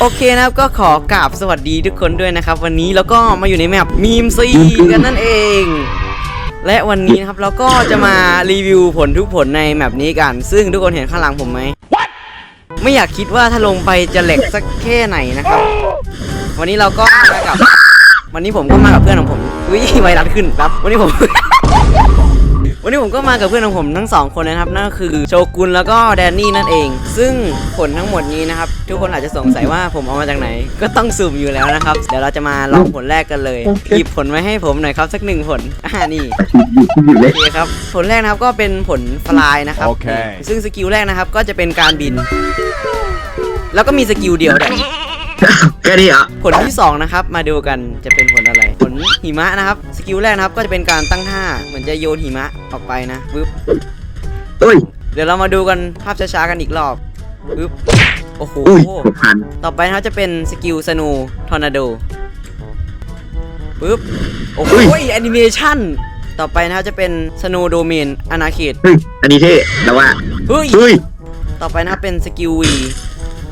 โอเคนะครับก็ขอกราบสวัสดีทุกคนด้วยนะครับ วันนี้เราก็มาอยู่ในแมปมีมซีกันนั่นเอง และวันนี้นะครับเราก็จะมารีวิวผลทุกผลในแมปนี้กัน ซึ่งทุกคนเห็นข้างหลังผมไหม ไม่อยากคิดว่าถ้าลงไปจะแหลกสักแค่ไหนนะครับ วันนี้เราก็มากับ วันนี้ผมก็มากับเพื่อนของผมอุ้ยไวรัสขึ้นครับ วันนี้ผม วันนี้ผมก็มากับเพื่อนของผมทั้งสองคนนะครับ นั่นก็คือโชกุนแล้วก็แดนนี่นั่นเอง ซึ่งผลทั้งหมดนี้นะครับ ทุกคนอาจจะสงสัยว่าผมเอามาจากไหน ก็ต้องสุ่มอยู่แล้วนะครับ เดี๋ยวเราจะมาลองผลแรกกันเลยหยิบผลมาให้ผมหน่อยครับสักหนึ่งผลอ่านี่อยู่เลโอยเคครับผลแรกนะครับก็เป็นผลฟลายนะครับโอเคซึ่งสกิลแรกนะครับก็จะเป็นการบิน แล้วก็มีสกิลเดียวด้วยแค่นี้เหรอผลที่ 2 นะครับ มาดูกันจะเป็นผลอะไรผล หิมะนะครับ สกิลแรกนะครับก็จะเป็นการตั้งท่าเหมือนจะโยนหิมะออกไปนะปึ๊บเอ้ยเดี๋ยวเรามาดูกันภาพช้าๆกันอีกรอบปึ๊บโอ้โหอุ้ยหกพันต่อไปนะครับจะเป็นสกิลสนูทอร์นาโดปึ๊บโอ้โหแอนิเมชันต่อไปนะครับจะเป็นสนูโดเมนอนาเขตเฮ้ยอันนี้เท่แต่ว่าเฮ้ยเฮ้ยต่อไปนะครับเป็นสกิลวี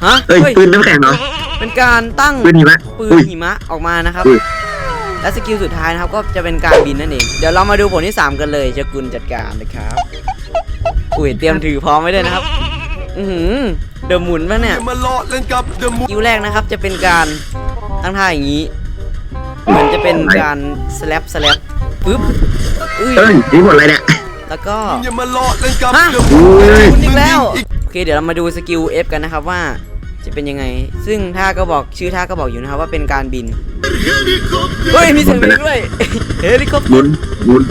ฮะเฮ้ยเฮ้ยปืนน้ำแข็งเหรอเป็นการตั้งปืนหิมะปืนอุ้ยหิมะออกมานะครับอุ้ย และสกิลสุดท้ายนะครับก็จะเป็นการบินนั่นเอง เดี๋ยวเรามาดูผลที่ 3 กันเลยเจะกุลจัดการนะครับ อุ้ยเตรียมถือพร้อมไว้ด้วยนะครับ อือหือเดอะหมุนปะเนี่ยมาเลาะเล่นกับเดอะมูสกิลแรกนะครับจะเป็นการตั้งท่าอย่างนี้ เหมือนจะเป็นการสแลปสแลปปึ๊บอุ้ยเอ้ยนี่หมดอะไรเนี่ยแล้วก็อย่ามาเลาะเล่นกับฮะเดอะอุ้ยหมุนอีกแล้วโอเคเดี๋ยวเรามาดูสกิล F กันนะครับว่าจะเป็นยังไง ซึ่งท่าก็บอกชื่อท่าก็บอกอยู่นะครับว่าเป็นการบิน เฮ้ยมีเสียงบินด้วยเฮลิคอปหมุนหมุน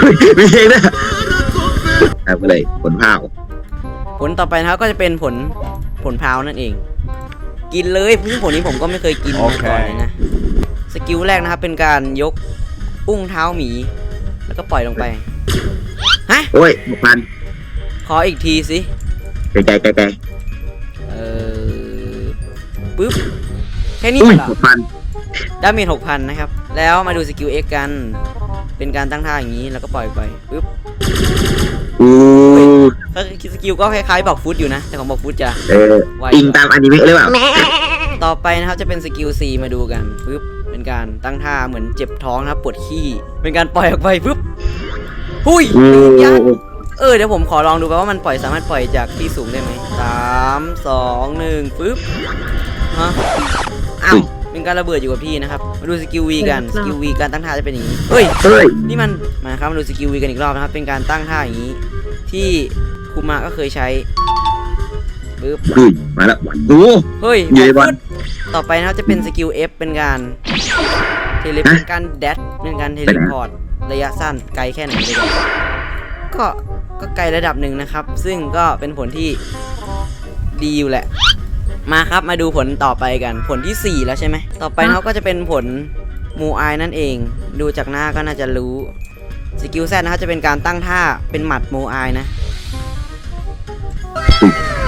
เฮ้ยไม่ใช่นะเอาไปเลยผลผ้าวผลต่อไปนะครับก็จะเป็นผลผลพราวนั่นเอง กินเลยซึ่งผลนี้ผมก็ไม่เคยกินมาก่อนเลยนะสกิลแรกนะครับเป็นการยกอุ้งเท้าหมี แล้วก็ปล่อยลงไปฮะโอ้ยหกพันขออีกทีสิไกลไกลไกลไกลเออปึ๊บแค่นี้อุ้ยเหรอหกพัน ดาเมจหกพันนะครับ แล้วมาดูสกิล X กัน เป็นการตั้งท่าอย่างนี้แล้วก็ปล่อยไปปึ๊บอู้ก็สกิลก็คล้ายๆบอกฟุตอยู่นะ แต่ของบอกฟุตจะเอออิงตามอนิเมะหรือเปล่าต่อไปนะครับจะเป็นสกิล C มาดูกันปึ๊บเป็นการตั้งท่าเหมือนเจ็บท้องนะครับปวดขี้ เป็นการปล่อยออกไปปึ๊บหุยอู้ยักษ์เออเดี๋ยวผมขอลองดูไปว่ามันปล่อยสามารถปล่อยจากที่สูงได้ไหมสามสองหนึ่งปึ๊บฮะอ้าว เป็นการระเบิดอยู่กับพี่นะครับ มาดูสกิล V กัน สกิล V การตั้งท่าจะเป็นอย่างนี้เฮ้ยเฮ้ย นี่มัน มาครับมาดูสกิลวีกันอีกรอบนะครับ เป็นการตั้งท่าอย่างนี้ ที่คูมาก็เคยใช้ปึ๊บอุ้ยมาแล้วโอ้เฮ้ยอยู่ในบอลฟุตต่อไปนะครับจะเป็นสกิล F เป็นการเทเลฮะเป็นการแดดเป็นการเทเลพอร์ตระยะสั้นไกลแค่ไหนเลยกันก็ก็ไกลระดับหนึ่งนะครับ ซึ่งก็เป็นผลที่ดีอยู่แหละ มาครับมาดูผลต่อไปกันผลที่ 4 แล้วใช่ไหม ต่อไปเขาก็จะเป็นผลมูอายนั่นเอง ดูจากหน้าก็น่าจะรู้สกิลแซนะครับจะเป็นการตั้งท่าเป็นหมัดมูอายนะ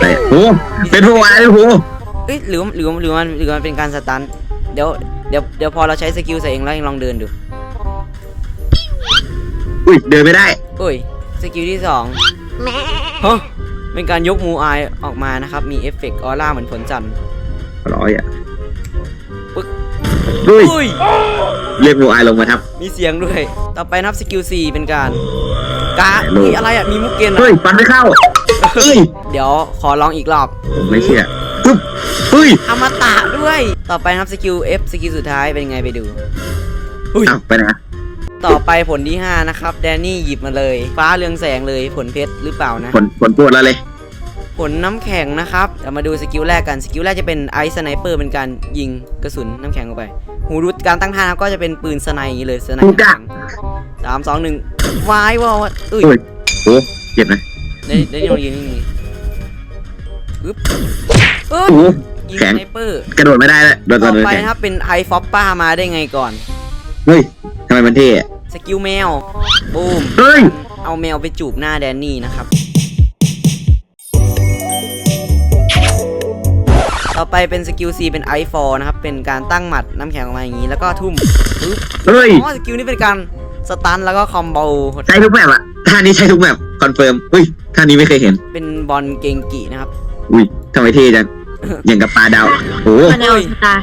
แต่โอ้เป็นผู้วายโอ้เอ้ยหรือหรือหรือมันหรือมันเป็นการสตันเดี๋ยวเดี๋ยวเดี๋ยวพอเราใช้สกิลใส่เองแล้วเองลองเดินดูอุ้ยเดินไม่ได้เอ้ยสกิลที่สองฮะ เป็นการยกมูอายออกมานะครับ มีเอฟเฟกต์ออร่าเหมือนผลจันทร์ร้อยอะปึ๊กอุ้ยอุ้ย เรียกมูอายลงมาครับ มีเสียงด้วย ต่อไปนับสกิล4เป็นการกาโลมีอะไรอะ มีมุกเกนเหรอเฮ้ยฟันไม่เข้าเฮ้ยเดี๋ยวขอลองอีกรอบไม่เชื่อปึ๊บเฮ้ยอมตะด้วย ต่อไปนับสกิล F สกิลสุดท้ายเป็นไงไปดูอุ้ย อ้าวไปไหนอะ ต่อไปผลที่ 5 นะครับ แดนนี่หยิบมาเลย ฟ้าเรืองแสงเลยผลเพชรหรือเปล่านะ ผลผลปวดแล้วเลยผลน้ำแข็งนะครับเรามาดูสกิลแรกกัน สกิลแรกจะเป็นไอซ์สไนเปอร์เป็นการยิงกระสุนน้ำแข็งออกไป หูรุดการตั้งท่านะครับก็จะเป็นปืนสไนอย่างนี้เลยสไนกูกะ สามสองหนึ่งวายวาวอุ้ยโอ้ย โอ้เจ็บไหมได้ได้ลองยิงนี่นี่อึ๊บอึ๊บโอ้ ยิงแขสนไนเปอร์กระโดดไม่ได้แล้วโดนตต่ออนโดนไปแขนนะครับเป็นไอฟอปป้ามาได้ไงก่อน เฮ้ยทำไมมันเท่อะ สกิลแมวบูมเฮ้ยเอาแมวไปจูบหน้าแดนนี่นะครับ ต่อไปเป็นสกิล C เป็นไอฟอร์นะครับ เป็นการตั้งหมัดน้ำแข็งออกมาอย่างนี้ แล้วก็ทุ่มปึ๊บเฮ้ยอ๋อสกิลนี้เป็นการสตันแล้วก็คอมโบใช้ทุกแมปอะท่านี้ใช้ทุกแมปคอนเฟิร์มเฮ้ยท่านี้ไม่เคยเห็น เป็นบอลเกงกินะครับ อุ้ยทำไมเท่จังอย่างกับปลาดาวโอ้โหมาแนวสตาร์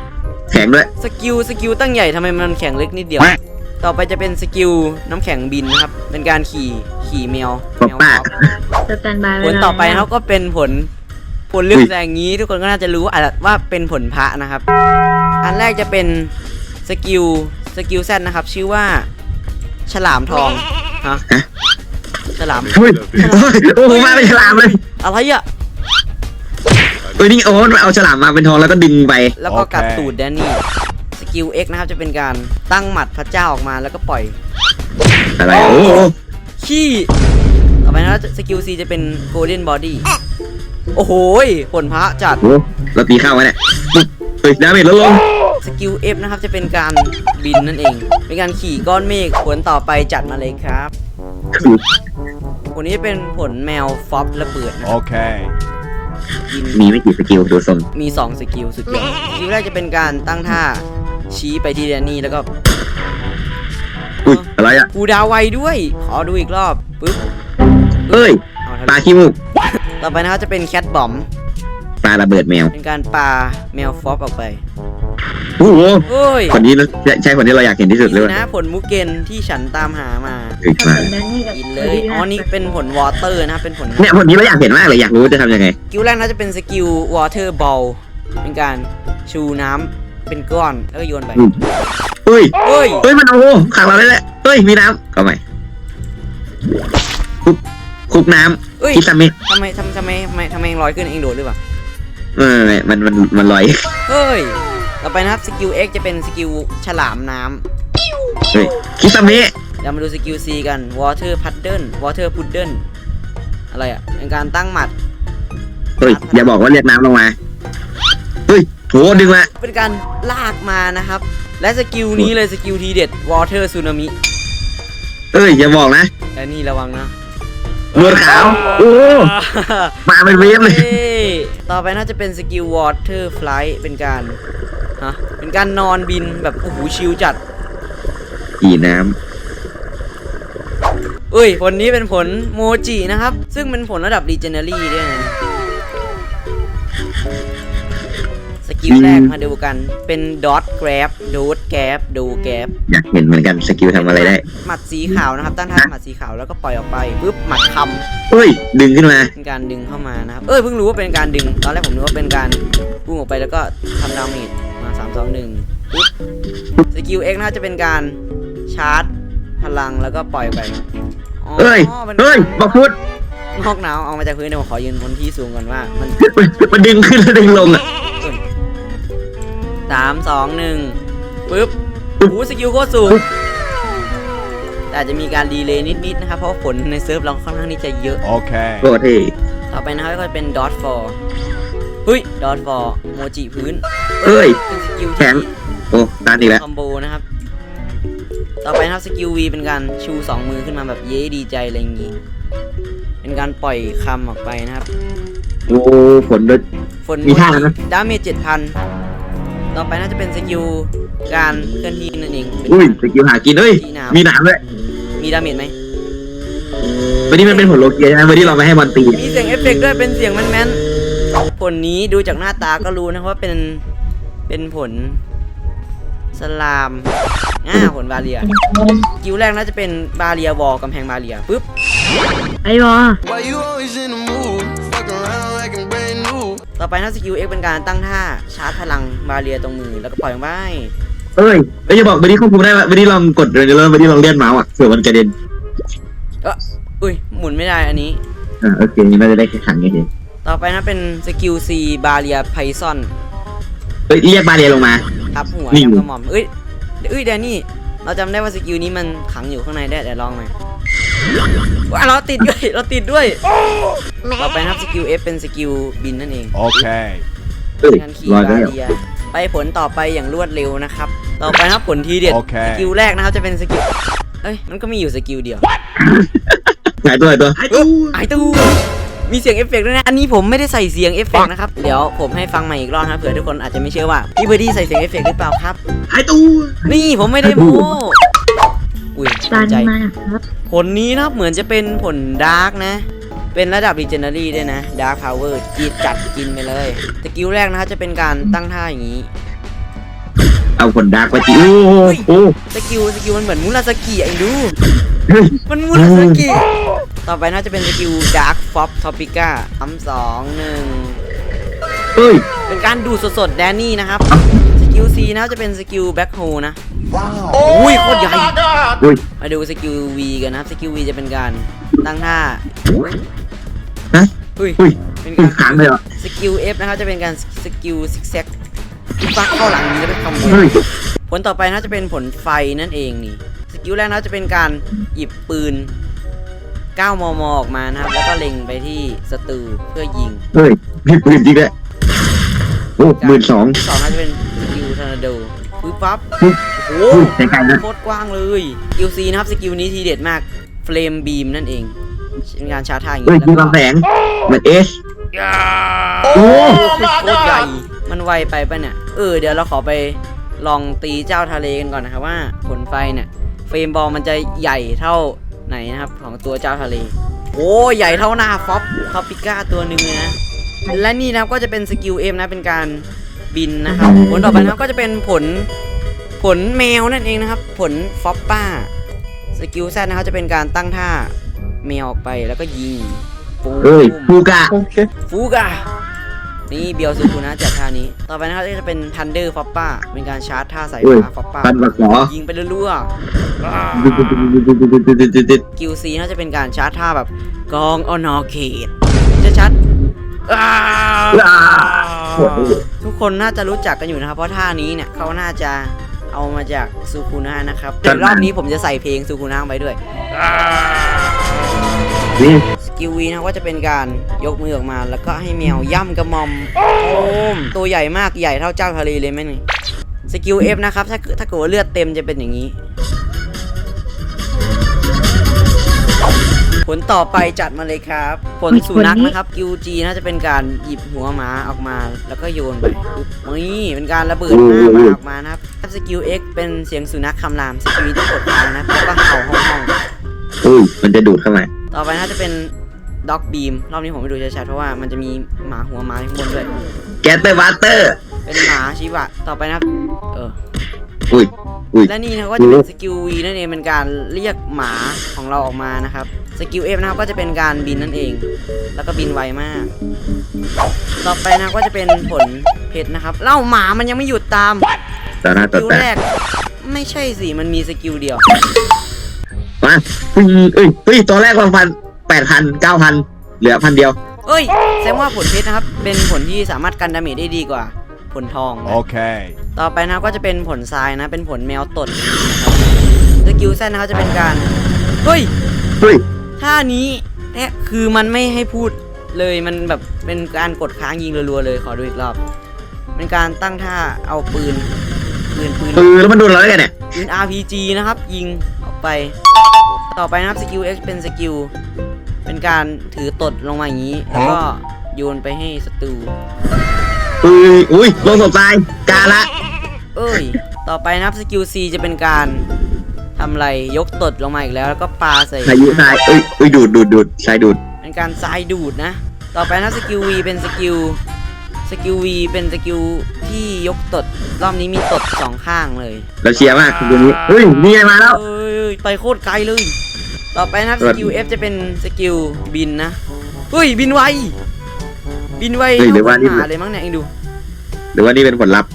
แข็งด้วย สกิลสกิลตั้งใหญ่ทำไมมันแข็งเล็กนิดเดียว ต่อไปจะเป็นสกิลน้ำแข็งบินนะครับ เป็นการขี่ขี่แมวป๊อปแมวป้าป๊อปสแตนบายผลต่อไปนะครับก็เป็นผลผลเลือกแสงนี้ ทุกคนก็น่าจะรู้อาจว่าเป็นผลพระนะครับ อันแรกจะเป็นสกิลสกิลแซดนะครับ ชื่อว่า ฉลามทองฮะฮะฉลามเฮ้ยเฮ้ยโอ้โหมาเป็นฉลามเลยอะไรอะเอ้ยนี่โอ้มันเอาฉลามมาเป็นทองแล้วก็ดึงไป แล้วก็โอเคกัดตูดแดนนี่ส กิล X นะครับจะเป็นการตั้งหมัดพระเจ้าออกมาแล้วก็ปล่อยอะไรโอ้โหขี้ต่อไปนะครับสกิล C จะเป็น golden body โอ้โหยผลพระจัดโอ้โหเราตีเข้ามาเนี่ยปุ๊บเฮ้ยดาเมจลดลงสกิล F นะครับจะเป็นการบินนั่นเอง เป็นการขี่ก้อนเมฆผลต่อไปจัดมาเลยครับผลนี้เป็นผลแมวฟอบระเบิดนะ Okay. บินมีไม่กี่สกิลดูทรงมี 2 สกิลสุดยอดสกิลแรกจะเป็นการตั้งท่า ชี้ไปที่แดนนี่แล้วก็อุ้ยอะไรอะกูดาวไวด้วย ขอดูอีกรอบปึ๊บเอ้ยเอาปลาทะลุขี้มูกต่อไปนะครับจะเป็นแคทบอม ปลาระเบิดแมวเป็นการปาแมวฟอบออกไปโอ้โหเฮ้ยคนนี้นะใช่คนที่เราอยากเห็นที่สุดเลยนี่ว่ะนะผลมุกเกนที่ฉันตามหามาเฮ้ยผมาสมแดนนี่กับกินเลย อ๋อ นี่เป็นผลวอเตอร์นะครับเป็นผลน้ำ เนี่ยคนนี้เราอยากเห็นมากเลยอยากรู้ว่าจะทำยังไง สกิลแรกน่าจะเป็นสกิลวอเตอร์บอลเป็นการชูน้ำ เป็นก้อนแล้วก็โยนไปอืมเฮ้ย เฮ้ย เฮ้ย มันโอ้โหขังเราได้แหละ เฮ้ย มีน้ำเข้าใหม่คุกคุกน้เฮ้ยำคิซามิทำไมทำทำไมทำไมทำไมลอยขึ้นเองโดดหรือเปล่า เออมันมันมันลอย เฮ้ย ต่อไปนะครับสกิล X จะเป็นสกิลฉลามน้เฮ้ยคิซามิำเรามาดูสกิล C กัน Water Paddle Water Puddle อะไรอะเป็นการตั้งหมัดเฮ้ย อย่าบอกว่าเรียกน้ำลงมา เฮ้ย โหดึงมาเป็นการลากมานะครับ และสกิลนี้เลยสกิลทีเด็ด Water Tsunami เอ้ยอย่าบอกนะแต่นี่ระวังนะนวดขาวโอ้โหมาเป็นเวฟเลยเฮ้ยต่อไปน่าจะเป็นสกิล Water Flight เป็นการฮะเป็นการนอนบินแบบโอ้โหชิลจัดขี่น้เอ้ยผลนี้เป็นผลโมจินะครับ ซึ่งเป็นผลระดับ Legendary ด้วยนะ กิลแรกมาดูกัน เป็น Dot Grab Dot Grab ดู Grab ำอยากเห็นเหมือนกันสกิลทำอะไรได้ หมัดสีขาวนะครับตั้งท่าหมัดสีขาวแล้วก็ปล่อยออกไปปุ๊บหมัดคำเฮ้ย ดึงขึ้นมา เป็นการดึงเข้ามานะครับ เอ้ยเพิ่งรู้ว่าเป็นการดึง ตอนแรกผมนึกว่าเป็นการพุ่งออกไปแล้วก็ทำดาเมจมา3 2 1ปุ๊บสกิล X น่าจะเป็นการชาร์จพลังแล้วก็ปล่อยไปอ๋อเฮ้ยมันเฮ้ยบอกพูดงอกหนาวเอามาจากพื้นเดี๋ยวผมขอยืนบนที่สูงก่อนว่า มันมันดึงขึ้นแล้วดึงลงอะ สามสองหนึ่งปึ๊บโอ้โหสกิลโคตรสูงแต่อาจจะมีการดีเลย์นิดๆนะครับ เพราะว่าผลในเซิร์ฟเราค่อนข้างที่จะเยอะ Okay. โคตรเท่ต่อไปนะครับก็จะเป็นดอทฟอร์เฮ้ยดอทฟอร์โมจิพื้นเอ้ย เป็นสกิลแข็ที่ง โอ้ตานอีกแล้วคอมโบนะครับ ต่อไปนะครับสกิลวีเป็นการชูสองมือขึ้นมาแบบเย้ดีใจอะไรอย่างงี้ เป็นการปล่อยคำออกไปนะครับ โอ้ผลด้วยฝนมีท่านะ ดาเมจเจ็ดพัน ต่อไปน่าจะเป็นสกิลการเคลื่อนที่นั่นเองเป็นอุ้ยการสกิลหากินเฮ้ยที่น้ำมีหนามด้วยมีดาเมจไหมวันนี้มันเป็นผลโลเกียใช่ไหมวันนี้เราไม่ให้บอลตีมีเสียงเอฟเฟกต์ด้วยเป็นเสียงแมนๆผลนี้ดูจากหน้าตาก็รู้นะครับว่าเป็นเป็นผลสลามอ่าผลบาเรียสกิลแรกน่าจะเป็นบาเรียวอลกำแพงบาเรียปุ๊บไอ้บอ ต่อไปถ้าสกิลเอ็กเป็นการตั้งท่าชาร์จพลังบาเรียตรงมือแล้วก็ปล่อยมันไปเอ้ยไม่จะบอกวันนี้ควบคุมได้ว่าวันนี้ลองกดเลยแล้ววันนี้ลองเลื่อนเมาส์อะเผื่อมันกระเด็นเอออุ้ยหมุนไม่ได้อันนี้อ่าโอเคนี่น่าจะได้แค่ขังไงเฉยต่อไปนะเป็นสกิลซีบาเรียไพซอนเฮ้ยเรียกบาเรียลงมา ทับหัวนี่แล้วก็หม่อมเอ้ยเอ้ยแดนนี่เราจำได้ว่าสกิลนี้มันขังอยู่ข้างในได้แต่ลองไหม ว้าเราติดด้วยเราติดด้วยต่อไปนะครับสกิล F เป็นสกิลบินนั่นเอง Okay. เอ้ยงานขี่รอยบาแล้วเรียไปผลต่อไปอย่างรวดเร็วนะครับ ต่อไปนะครับผลทีเด็ดโอเค สกิลแรกนะครับจะเป็นสกิลเอ้ยมันก็มีอยู่สกิลเดียว หายตัวหายตัวไอ้ตู้มีเสียงเอฟเฟกต์ด้วยนะ อันนี้ผมไม่ได้ใส่เสียงเอฟเฟกต์นะครับ เดี๋ยวผมให้ฟังใหม่อีกรอบนะครับเผื่อทุกคนอาจจะไม่เชื่อว่าพี่เบอร์ดี้ใส่เสียงเอฟเฟกต์หรือเปล่าครับ หายตัว นี่ผมไม่ได้โม้ อุ้ยตันใจมาครับผลนี้นะครับเหมือนจะเป็นผลดาร์กนะ เป็นระดับ Legendary ด้วยนะ Dark Power จีดจัดกินไปเลยสกิลแรกนะครับจะเป็นการตั้งท่าอย่างนี้ เอาผลดาร์กไปจีโอ้โหโอ้สกิลสกิลมันเหมือนมุราสกิไอ้ดูเฮ้ยมันมุราสกิต่อไปน่าจะเป็นสกิล Dark Fop Topica สามสองหนึ่งเฮ้ยเป็นการดูดสดๆแดนนี่นะครับเอ้าส กิล C นะครับจะเป็นสกิล Back Hole นะอุ้ยโคตรใหญ่อุ้ยมาดูสกิล V กันนะครับสกิล V จะเป็นการตั้งท่าฮะอุ้ยอุ้ยเป็นอุ้กายรค้างเลยเหรอสกิล F นะครับจะเป็นการสกิลซิกแซกฟักเข้าหลังนี้แล้วไปทำเฮ้ยผลต่อไปน่าจะเป็นผลไฟนั่นเองนี่สกิลแรกน่าจะเป็นการหยิบปืน 9 มม ออกมานะครับ แล้วก็เล็งไปที่ศัตรูเพื่อยิง เฮ้ยมีปืนจริงด้วยโอ้หมื่นสองที่สองน่าจะเป็นสกิล ทอร์นาโดปึ๊บปั๊บปึ๊บโอ้โหอุ้ยใจกลางนะโคตรกว้างเลยสกิล C นะครับสกิลนี้ทีเด็ดมากเฟลมบีมนั่นเองเป็นการชาร์จท่าอย่างเฮ้ยนี้มีแล้วบางก็แสงเหมือนเอสโอ้โอ้โคตรใหญ่มันไวไปปะเนี่ยเออเดี๋ยวเราขอไปลองตีเจ้าทะเลกันก่อนนะครับว่าผลไฟเนี่ยเฟรมบอลมันจะใหญ่เท่าไหนนะครับของตัวเจ้าทะเล โอ้ใหญ่เท่าหน้าฟ็อปคอปิก้าตัวหนึ่งเลยนะและนี่นะครับก็จะเป็นสกิลเอ็มนะเป็นการ บินนะครับผลต่อไปนะครับก็จะเป็นผลผลแมวนั่นเองนะครับ ผลฟอปป้าสกิลแซดนะครับจะเป็นการตั้งท่าแมวออกไปแล้วก็ยิงปูมเฮ้ยฟูกะฟูกะนี่เบียวซูคูนะจากท่านี้ ต่อไปนะครับก็จะเป็นทันเดอร์ฟอปป้าเป็นการชาร์จท่าสายเฮ้ยฟ้าฟอปป้าฟันบักหมอยิงไปรัวๆกิลซีน่าจะเป็นการชาร์จท่าแบบกองอนอเขตจะชัด อ้าวว้าว ทุกคนน่าจะรู้จักกันอยู่นะครับ เพราะท่านี้เนี่ยเขาน่าจะเอามาจากซูคูนะนะครับเดี๋ยวรอบนี้ผมจะใส่เพลงซูคูนะไปด้วย นี่สกิลวีนะครับก็จะเป็นการยกมือออกมา แล้วก็ให้แมวย่ำกระหมอมโอมตัวใหญ่มากใหญ่เท่าเจ้าทะเลเลยไหมนี่สกิลเอฟนะครับถ้าเกิดถ้าเกิดว่าเลือดเต็มจะเป็นอย่างนี้ ผลต่อไปจัดมาเลยครับผลสุนัขนะครับกิวจีน่าจะเป็นการหยิบหัวหมาออกมาแล้วก็โยนไปปุ๊บนี่เป็นการระเบิดหน้าหมาออกมานะครับสกิลเอ็กเป็นเสียงสุนัขคำรามสกิลที่กดค้างนะครับแล้วก็เห่าห้องห้องๆอุ้ยมันจะดูดเข้ามาต่อไปน่าจะเป็นด็อกบีมรอบนี้ผมไม่ดูชัดๆเพราะว่ามันจะมีหมาหัวหมาข้างบนด้วยแกสเตอร์บัสเตอร์เป็นหมาชิบะต่อไปนะครับ เอออุ้ยอุ้ยและนี่นะครับก็จะเป็นสกิลวีนั่นเองเป็นการเรียกหมาของเราออกมานะครับ สกิลเอฟนะครับก็จะเป็นการบินนั่นเอง แล้วก็บินไวมาก ต่อไปนะครับก็จะเป็นผลเพชรนะครับ เล่าหมามันยังไม่หยุดตามต่อหน้าสต่อกิลตาแรก ไม่ใช่สิ มันมีสกิลเดียว มาเฮ้ยเอ้ยเฮ้ยตอนแรกวันพันแปดพันเก้าพันเหลือพันเดียว เอ้ย แสดงว่าผลเพชรนะครับ เป็นผลที่สามารถกันดาเมจได้ดีกว่า ผลทองนะ Okay. ต่อไปนะครับก็จะเป็นผลทรายนะ เป็นผลแมวตดนะครับสกิลแซนนะครับจะเป็นการ เฮ้ย เฮ้ย ท่านี้แท้คือมันไม่ให้พูดเลยมันแบบเป็นการกดค้างยิงรัวๆเลยขอดูอีกรอบเป็นการตั้งท่าเอาปืนปืนปืนเออแล้วมันโดนเราได้ไงเนี่ยปืน RPG นะครับ ยิงออกไป ต่อไปนะครับสกิล X เป็นสกิลเป็นการถือตดลงมาอย่างนี้ แล้วก็โยนไปให้ศัตรูอุ้ยอุ้ยลงศพตายกาละ เอ้ย ต่อไปนะครับสกิล C จะเป็นการ ทำอะไรยกตดลงมาอีกแล้วแล้วก็ปาใส่พายุทรายเอ้ยเอ้ยดูดดูดดูดทรายดูดเป็นการทรายดูดนะ ต่อไปนะครับสกิล V เป็นสกิลสกิล V เป็นสกิลที่ยกตดรอบนี้มีตดสองข้างเลยเราเชียร์มากตรงนี้เฮ้ยนี่ไงมาแล้ว เอ้ยไปโคตรไกลเลย ต่อไปนะครับเอสอกิล F จะเป็นสกิลบินนะเฮ้ยบินไวบินไวเฮ้ยเดี๋ยวว่านี่ หาเลยมั้งเนี่ยเองดู หรือว่านี่เป็นผลลัพธ์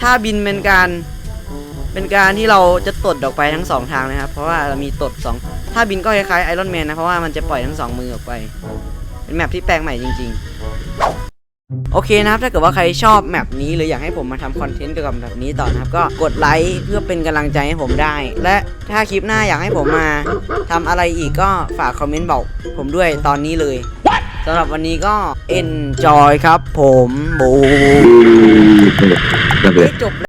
ถ้าบินเป็นการ เป็นการที่เราจะตดออกไปทั้งสองทางนะครับ เพราะว่าเรามีตดสองถ้าบินก็คล้ายๆไอรอนแมนนะ เพราะว่ามันจะปล่อยทั้งสองมือออกไป เป็นแมปที่แปลกใหม่จริง ๆโอเคนะครับ ถ้าเกิดว่าใครชอบแมปนี้ หรืออยากให้ผมมาทำคอนเทนต์เกี่ยวกับแบบนี้ต่อนะครับ ก็กดไลค์เพื่อเป็นกำลังใจให้ผมได้ และถ้าคลิปหน้าอยากให้ผมมาทำอะไรอีกก็ฝากคอมเมนต์บอกผมด้วยตอนนี้เลยสำหรับวันนี้ก็ enjoy ครับผมบูระเบิดจบ